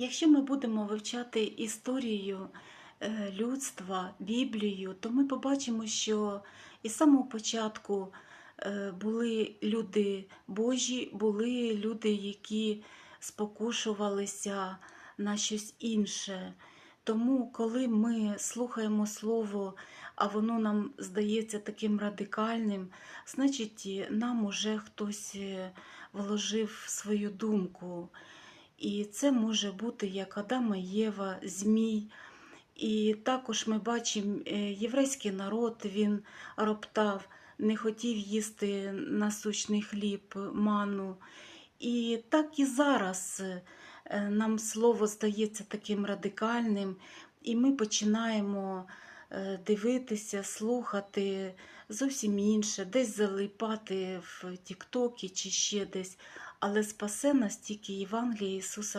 Якщо ми будемо вивчати історію е, людства, Біблію, то ми побачимо, що із самого початку е, були люди Божі, були люди, які спокушувалися на щось інше. Тому, коли ми слухаємо слово, а воно нам здається таким радикальним, значить нам уже хтось е, вложив свою думку. І це може бути як Адама Єва, Змій. І також ми бачимо е, єврейський народ, він роптав, не хотів їсти насущний хліб, ману. І так і зараз е, нам слово здається таким радикальним, і ми починаємо дивитися, слухати зовсім інше, десь залипати в Тіктокі чи ще десь. Але спасе нас тільки Євангеліє Ісуса